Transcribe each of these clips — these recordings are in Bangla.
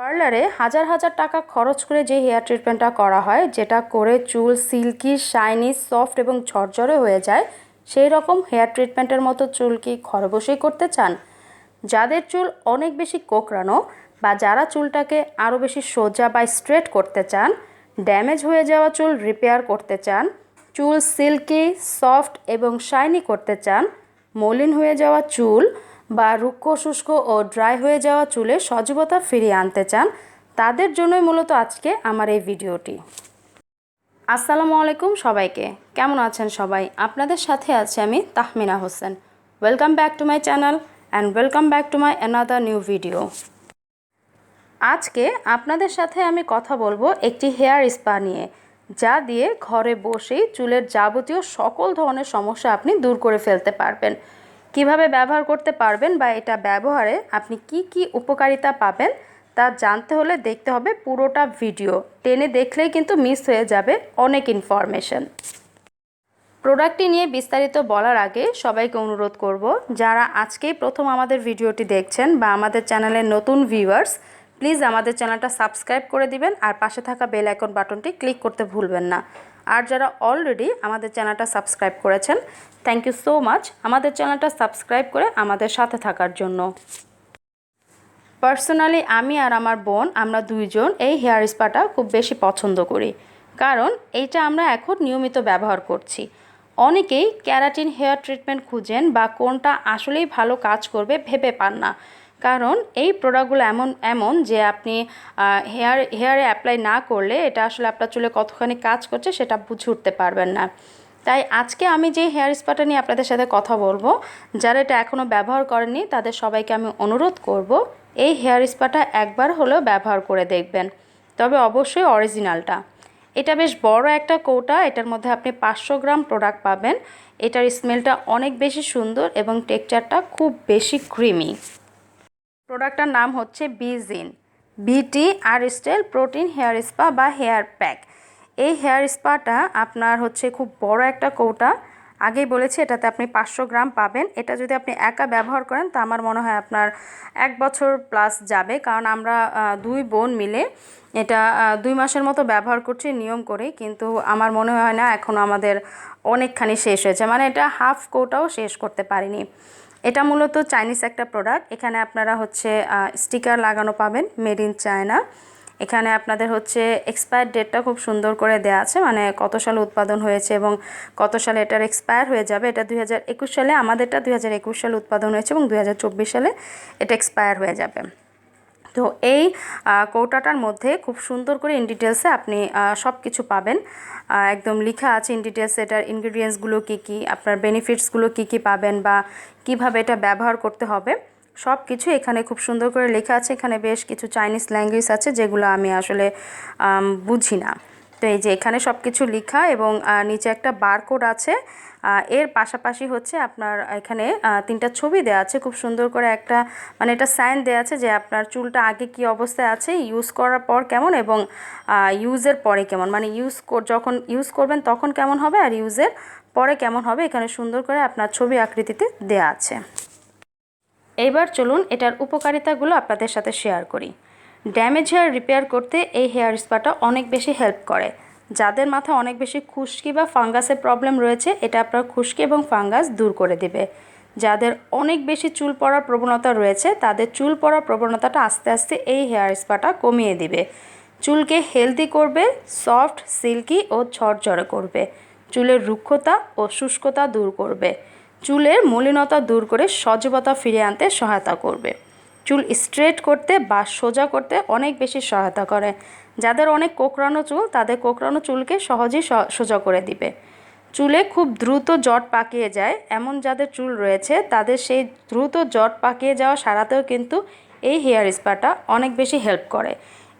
পার্লারে হাজার হাজার টাকা খরচ করে যে হেয়ার ট্রিটমেন্টটা করা হয়, যেটা করে চুল, সিল্কি, শাইনি, সফট এবং ঝরঝরে হয়ে যায়, সেই রকম হেয়ার ট্রিটমেন্টের মতো চুল কি বসেই করতে চান? যাদের চুল অনেক বেশি কোকড়ানো বা যারা চুলটাকে আরও বেশি সোজা বা স্ট্রেট করতে চান, ড্যামেজ হয়ে যাওয়া চুল রিপেয়ার করতে চান, চুল সিল্কি, সফট এবং শাইনি করতে চান, মলিন হয়ে যাওয়া চুল বা রুক্ষ, শুষ্ক ও ড্রাই হয়ে যাওয়া চুলে সজীবতা ফিরিয়ে আনতে চান, তাদের জন্যই মূলত আজকে আমার এই ভিডিওটি। আসসালামু আলাইকুম সবাইকে। কেমন আছেন সবাই? আপনাদের সাথে আছি আমি Tahmina Hossain. Welcome back to my channel and welcome back to my another new video আজকে আপনাদের সাথে আমি কথা বলব একটি হেয়ার স্পা নিয়ে, যা দিয়ে ঘরে বসেই চুলের যাবতীয় সকল ধরনের সমস্যা আপনি দূর করে ফেলতে পারবেন। কীভাবে ব্যবহার করতে পারবেন বা এটা ব্যবহারে আপনি কি কি উপকারিতা পাবেন তা জানতে হলে দেখতে হবে পুরোটা ভিডিও। টেনে দেখলেই কিন্তু মিস হয়ে যাবে অনেক ইনফরমেশন প্রোডাক্টটি নিয়ে বিস্তারিত বলার আগে সবাইকে অনুরোধ করব, যারা আজকেই প্রথম আমাদের ভিডিওটি দেখছেন বা আমাদের চ্যানেলের নতুন ভিউয়ার্স প্লিজ আমাদের চ্যানেলটা সাবস্ক্রাইব করে দিবেন আর পাশে থাকা বেল আইকন বাটনটি ক্লিক করতে ভুলবেন না। আর যারা অলরেডি আমাদের চ্যানেলটা সাবস্ক্রাইব করেছেন থ্যাংক ইউ সো মাচ আমাদের চ্যানেলটা সাবস্ক্রাইব করে আমাদের সাথে থাকার জন্য। পার্সোনালি আমি আর আমার বোন, আমরা দুইজন এই হেয়ার স্পাটা খুব বেশি পছন্দ করি। কারণ এইটা আমরা এখন নিয়মিত ব্যবহার করছি। অনেকেই ক্যারাটিন হেয়ার ট্রিটমেন্ট খুঁজেন বা কোনটা আসলেই ভালো কাজ করবে ভেবে পান না। কারণ এই প্রোডাক্টগুলো এমন এমন যে আপনি হেয়ার হেয়ারে অ্যাপ্লাই না করলে এটা আসলে আপনার চুলে কতখানি কাজ করছে সেটা বুঝে উঠতে পারবেন না। তাই আজকে আমি যে হেয়ার স্পাটা নিয়ে আপনাদের সাথে কথা বলব, যারা এটা এখনও ব্যবহার করেননি, তাদের সবাইকে আমি অনুরোধ করব, এই হেয়ার স্পাটা একবার হলেও ব্যবহার করে দেখবেন। তবে অবশ্যই অরিজিনালটা এটা বেশ বড় একটা কৌটা, এটার মধ্যে আপনি পাঁচশো গ্রাম প্রোডাক্ট পাবেন। এটার স্মেলটা অনেক বেশি সুন্দর এবং টেক্সচারটা খুব বেশি ক্রিমি প্রোডাক্টটার নাম হচ্ছে বিজিন বিটি আর স্টাইল প্রোটিন হেয়ার স্পা বা হেয়ার প্যাক। এই হেয়ার স্পাটা আপনার হচ্ছে খুব বড় একটা কৌটা। আগেই বলেছি, এটাতে আপনি পাঁচশো গ্রাম পাবেন। এটা যদি আপনি একা ব্যবহার করেন, তা আমার মনে হয় আপনার এক বছর প্লাস যাবে। কারণ আমরা দুই বোন মিলে এটা দুই মাসের মতো ব্যবহার করছি নিয়ম করে। কিন্তু আমার মনে হয় না এখনও আমাদের অনেকখানি শেষ হয়েছে। মানে এটা হাফ কোটাও শেষ করতে পারিনি। এটা মূলত চাইনিজ একটা প্রোডাক্ট এখানে আপনারা হচ্ছে স্টিকার লাগানো পাবেন মেড ইন চায়না এখানে আপনাদের হচ্ছে এক্সপায়ার ডেটটা খুব সুন্দর করে দেওয়া আছে মানে কত সালে উৎপাদন হয়েছে এবং কত সালে এটার এক্সপায়ার হয়ে যাবে। এটা দুই হাজার একুশ সালে, আমাদেরটা দুই হাজার একুশ সালে উৎপাদন হয়েছে এবং দু হাজার চব্বিশ সালে এটা এক্সপায়ার হয়ে যাবে। তো এই কৌটাটার মধ্যে খুব সুন্দর করে ইন ডিটেলসে আপনি সব কিছু পাবেন। একদম লেখা আছে ইন ডিটেলস এটার ইনগ্রিডিয়েন্টসগুলো কী কী, আপনার বেনিফিটসগুলো কী কী পাবেন বা কীভাবে এটা ব্যবহার করতে হবে। সব কিছু এখানে খুব সুন্দর করে লেখা আছে। এখানে বেশ কিছু চাইনিজ ল্যাঙ্গুয়েজ আছে যেগুলো আমি আসলে বুঝি না। তো এই যে এখানে সব কিছু লেখা এবং নিচে একটা বারকোড আছে। এর পাশাপাশি হচ্ছে আপনার এখানে তিনটা ছবি দেওয়া আছে। খুব সুন্দর করে একটা মানে এটা সাইন দেওয়া আছে যে আপনার চুলটা আগে কি অবস্থায় আছে ইউজ করার পর কেমন এবং ইউজের পরে কেমন। মানে ইউজ যখন ইউজ করবেন তখন কেমন হবে আর ইউজের পরে কেমন হবে, এখানে সুন্দর করে আপনার ছবি আকৃতিতে দেয়া আছে। এইবার চলুন এটার উপকারিতাগুলো আপনাদের সাথে শেয়ার করি। ড্যামেজ হেয়ার রিপেয়ার করতে এই হেয়ার স্পাটা অনেক বেশি হেল্প করে। যাদের মাথায় অনেক বেশি খুশকি বা ফাঙ্গাসের প্রবলেম রয়েছে, এটা আপনার খুশকি এবং ফাঙ্গাস দূর করে দেবে। যাদের অনেক বেশি চুল পড়ার প্রবণতা রয়েছে, তাদের চুল পড়ার প্রবণতাটা আস্তে আস্তে এই হেয়ার স্পাটা কমিয়ে দিবে। চুলকে হেলদি করবে সফট সিল্কি ও ঝরঝরে করবে। চুলের রুক্ষতা ও শুষ্কতা দূর করবে। চুলের মলিনতা দূর করে সজীবতা ফিরিয়ে আনতে সহায়তা করবে। চুল স্ট্রেট করতে বা সোজা করতে অনেক বেশি সহায়তা করে। যাদের অনেক কোকড়ানো চুল, তাদের কোকড়ানো চুলকে সহজেই সোজা করে দিবে। চুলে খুব দ্রুত জট পাকিয়ে যায়। এমন যাদের চুল রয়েছে, তাদের সেই দ্রুত জট পাকিয়ে যাওয়া সারাতেও কিন্তু এই হেয়ার স্পাটা অনেক বেশি হেল্প করে।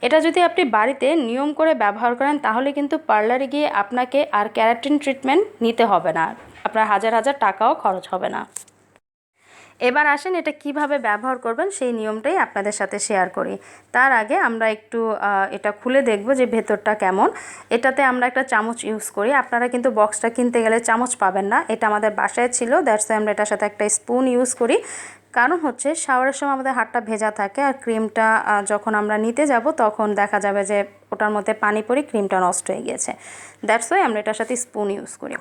এটা যদি আপনি বাড়িতে নিয়ম করে ব্যবহার করেন, তাহলে কিন্তু পার্লারে গিয়ে আপনাকে আর ক্যারাটিন ট্রিটমেন্ট নিতে হবে না। আপনার হাজার হাজার টাকাও খরচ হবে না। এবার আসেন এটা কীভাবে ব্যবহার করবেন সেই নিয়মটাই আপনাদের সাথে শেয়ার করি। তার আগে আমরা একটু এটা খুলে দেখব যে ভেতরটা কেমন। এটাতে আমরা একটা চামচ ইউজ করি। আপনারা কিন্তু বক্সটা কিনতে গেলে চামচ পাবেন না। এটা আমাদের বাসায় ছিল দ্যাটস আমরা এটার সাথে একটা স্পুন ইউজ করি। কারণ হচ্ছে শাওয়ারের সময় আমাদের হাতটা ভেজা থাকে আর ক্রিমটা যখন আমরা নিতে যাব তখন দেখা যাবে যে ওটার মধ্যে পানি পড়ে ক্রিমটা নষ্ট হয়ে গিয়েছে। দ্যাটস ওয়াই আমরা এটার সাথে স্পুন ইউজ করি।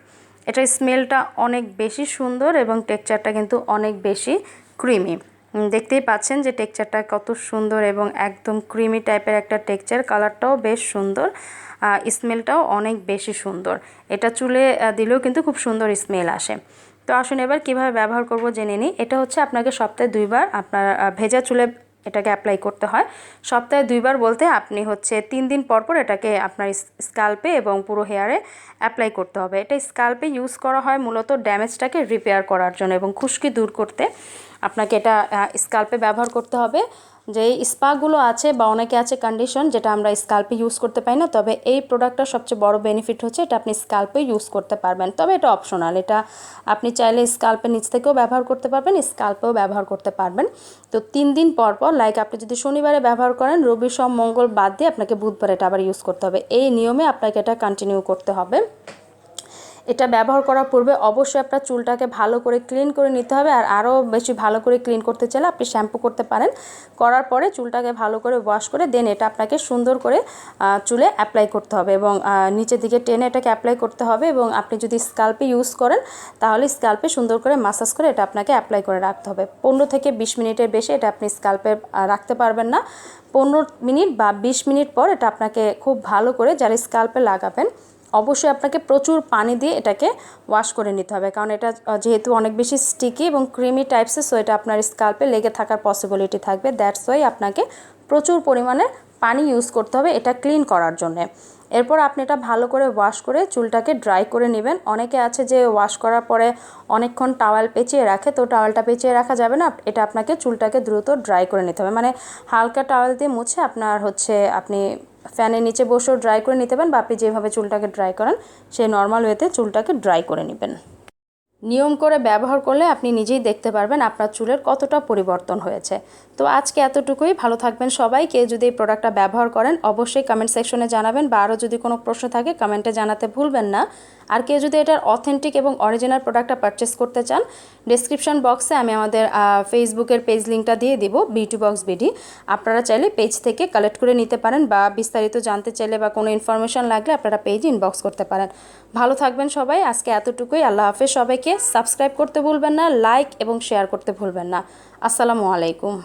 এটার স্মেলটা অনেক বেশি সুন্দর এবং টেক্সচারটা কিন্তু অনেক বেশি ক্রিমি। দেখতেই পাচ্ছেন যে টেক্সচারটা কত সুন্দর এবং একদম ক্রিমি টাইপের একটা টেক্সচার, কালারটাও বেশ সুন্দর স্মেলটাও অনেক বেশি সুন্দর। এটা চুলে দিলেও কিন্তু খুব সুন্দর স্মেল আসে। তো আসুন এবার কীভাবে ব্যবহার করব জেনে নিই। এটা হচ্ছে আপনাকে সপ্তাহে দুইবার আপনার ভেজা চুলে এটাকে অ্যাপ্লাই করতে হয়। সপ্তাহে দুইবার বলতে আপনি হচ্ছে তিন দিন পর পর এটাকে আপনার স্কাল্পে এবং পুরো হেয়ারে অ্যাপ্লাই করতে হবে। এটা স্কাল্পে ইউজ করা হয় মূলত ড্যামেজটাকে রিপেয়ার করার জন্য এবং খুশকি দূর করতে। আপনাকে এটা স্কাল্পে ব্যবহার করতে হবে। যে স্পাগুলো আছে বা অনেকে আছে কন্ডিশন যেটা আমরা স্কাল্পে ইউজ করতে পারি না, তবে এই প্রোডাক্টটার সবচেয়ে বড় বেনিফিট হচ্ছে এটা আপনি স্কাল্পে ইউজ করতে পারবেন। তবে এটা অপশনাল এটা আপনি চাইলে স্কাল্পের নিচ থেকেও ব্যবহার করতে পারবেন স্কাল্পেও ব্যবহার করতে পারবেন। তো তিন দিন পর পর লাইক আপনি যদি শনিবারে ব্যবহার করেন, রবি, সোম, মঙ্গল বাদ দিয়ে আপনাকে বুধবার এটা আবার ইউজ করতে হবে। এই নিয়মে আপনাকে এটা কন্টিনিউ করতে হবে। এটা ব্যবহার করার পূর্বে অবশ্যই আপনার চুলটাকে ভালো করে ক্লিন করে নিতে হবে আর আরও বেশি ভালো করে ক্লিন করতে চাইলে আপনি শ্যাম্পু করতে পারেন। করার পরে চুলটাকে ভালো করে ওয়াশ করে দেন এটা আপনাকে সুন্দর করে চুলে অ্যাপ্লাই করতে হবে এবং নিচের দিকে টেনে এটাকে অ্যাপ্লাই করতে হবে এবং আপনি যদি স্কাল্পে ইউজ করেন তাহলে স্কাল্পে সুন্দর করে মাসাজ করে এটা আপনাকে অ্যাপ্লাই করে রাখতে হবে। পনেরো থেকে বিশ মিনিটের বেশি এটা আপনি স্কাল্পে রাখতে পারবেন না। পনেরো মিনিট বা বিশ মিনিট পর এটা আপনাকে খুব ভালো করে যারা স্কাল্পে লাগাবেন অবশ্যই আপনাকে প্রচুর পানি দিয়ে এটাকে ওয়াশ করে নিতে হবে। কারণ এটা যেহেতু অনেক বেশি স্টিকি এবং ক্রিমি টাইপসের সো এটা আপনার স্কাল্পে লেগে থাকার পসিবিলিটি থাকবে। দ্যাটস ওয়াই আপনাকে প্রচুর পরিমাণে পানি ইউজ করতে হবে এটা ক্লিন করার জন্যে। এরপর আপনি এটা ভালো করে ওয়াশ করে চুলটাকে ড্রাই করে নেবেন। অনেকে আছে যে ওয়াশ করার পরে অনেকক্ষণ টাওয়াল পেঁচিয়ে রাখে, তো টাওয়ালটা পেঁচিয়ে রাখা যাবে না। এটা আপনাকে চুলটাকে দ্রুত ড্রাই করে নিতে হবে। মানে হালকা টাওয়াল দিয়ে মুছে আপনার হচ্ছে আপনি ফ্যানের নিচে বসেও ড্রাই করে নিতে পারেন বা আপনি যেভাবে চুলটাকে ড্রাই করেন, সেই নর্মাল ওয়েতে চুলটাকে ড্রাই করে নেবেন। নিয়ম করে ব্যবহার করলে আপনি নিজেই দেখতে পারবেন আপনার চুলের কতটা পরিবর্তন হয়েছে। তো আজকে এতটুকুই, ভালো থাকবেন সবাই। কেউ যদি এই প্রোডাক্টটা ব্যবহার করেন, অবশ্যই কমেন্ট সেকশনে জানাবেন বা আরও যদি কোনো প্রশ্ন থাকে কমেন্টে জানাতে ভুলবেন না। আর কেউ যদি এটার অথেন্টিক এবং অরিজিনাল প্রোডাক্টটা পারচেস করতে চান ডিসক্রিপশন বক্সে আমি আমাদের ফেসবুকের পেজ লিঙ্কটা দিয়ে দিব বিউটি বক্স বিডি আপনারা চাইলে পেজ থেকে কালেক্ট করে নিতে পারেন বা বিস্তারিত জানতে চাইলে বা কোনো ইনফরমেশন লাগলে আপনারা পেজ ইনবক্স করতে পারেন। ভালো থাকবেন সবাই। আজকে এতটুকুই। আল্লাহ হাফেজ সবাইকে। সাবস্ক্রাইব করতে ভুলবেন না লাইক এবং শেয়ার করতে ভুলবেন না। আসসালামু আলাইকুম।